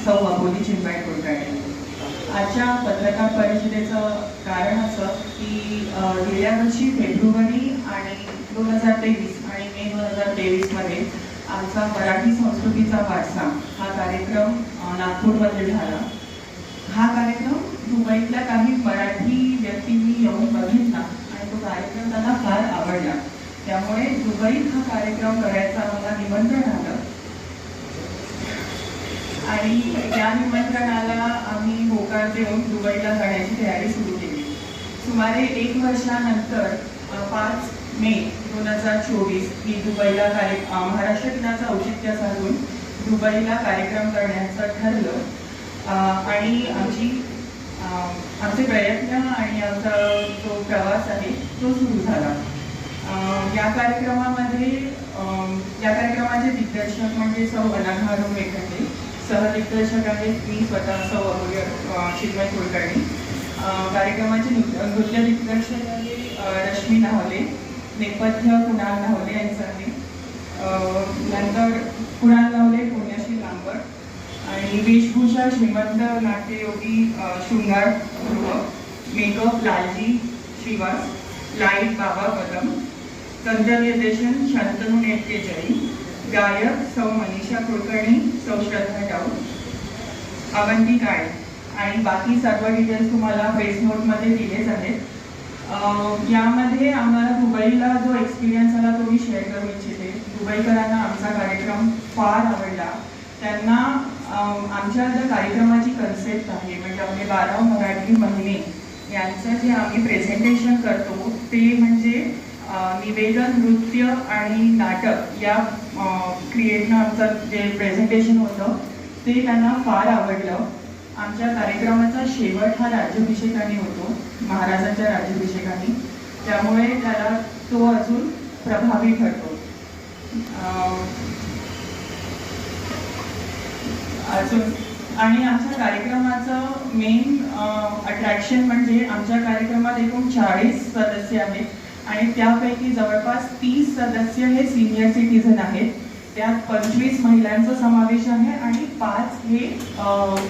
हो, सौ अबोली चिंबाई कुलकर्णी आजच्या पत्रकार परिषदेचं कारण असं की गेल्या वर्षी फेब्रुवारी आणि दोन हजार तेवीस आणि मे दोन हजार तेवीसमध्ये आमचा मराठी संस्कृतीचा वारसा हा कार्यक्रम नागपूरमध्ये झाला. हा कार्यक्रम दुबईतल्या काही मराठी व्यक्तींनी येऊन बघितला आणि तो कार्यक्रम त्यांना फार आवडला. त्यामुळे दुबईत हा कार्यक्रम करायचा मला निमंत्रण आलं. आणि त्या निमंत्रणाला आम्ही होकार देऊन दुबईला जाण्याची तयारी सुरू केली. सुमारे एक वर्षानंतर पाच मे दोन हजार चोवीस ही दुबईला कार्य महाराष्ट्र दिनाचं औचित्य साधून दुबईला कार्यक्रम करण्याचं ठरलं. आणि आमची आमचे प्रयत्न आणि आमचा जो प्रवास आहे तो सुरू झाला. या कार्यक्रमामध्ये या कार्यक्रमाचे दिग्दर्शक म्हणजे सौ अनाघारो मेघटे सहदिग्दर्शक आहेत मी स्वतः सौ चिन्मय कुलकर्णी. कार्यक्रमाचे नृत्य नृत्य दिग्दर्शक आहे रश्मी नावले नेपथ्य कुणाल नावले यांचं आहे. नंतर कुणाल नावले पुण्यश्री लांबर आणि वेशभूषा श्रीमंत नाट्ययोगी शृंगार ध्रुव मेकअप लालजी श्रीवास लाइट बाबा कदम तंत्रनिर्देशन शांतनु नेटके जैन गायक सौ मनीषा कुलकर्णी सौ श्रद्धा अवंतिक आहे. आणि बाकी सर्व डिटेल्स तुम्हाला फेस नोटमध्ये दिलेच आहेत. यामध्ये आम्हाला दुबईला जो एक्सपिरियन्स आला तो मी शेअर करू इच्छिते. दुबईकरांना आमचा कार्यक्रम फार आवडला. त्यांना आमच्या ज्या कार्यक्रमाची कन्सेप्ट आहे म्हणजे आपले बारा मराठी महिने यांचं जे आम्ही प्रेझेंटेशन करतो ते म्हणजे निवेदन नृत्य आणि नाटक या क्रिएटनं आमचं जे प्रेझेंटेशन होतं ते त्यांना फार आवडलं. आमच्या कार्यक्रमाचा शेवट हा राज्याभिषेकाने होतो महाराजांच्या राज्याभिषेकाने. त्यामुळे त्याला तो अजून प्रभावी ठरतो. अजून आणि आमच्या कार्यक्रमाचं मेन अट्रॅक्शन म्हणजे आमच्या कार्यक्रमात एकूण चाळीस सदस्य आहेत. आणि त्यापैकी जवळपास तीस सदस्य हे सिनियर सिटीझन आहेत. त्यात पंचवीस महिलांचा समावेश हे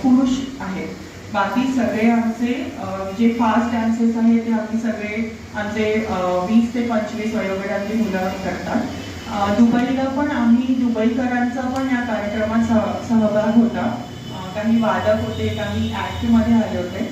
पुरुष आहेत. बाकी सगळे आमचे जे फास्ट डान्सेस आहेत ते आम्ही सगळे आमचे वीस ते पंचवीस वयोगटातली मुलं करतात. दुबईला पण आम्ही दुबईकरांचा पण या कार्यक्रमात सह सहभाग होता. काही वादक होते काही ॲक्टमध्ये आले होते.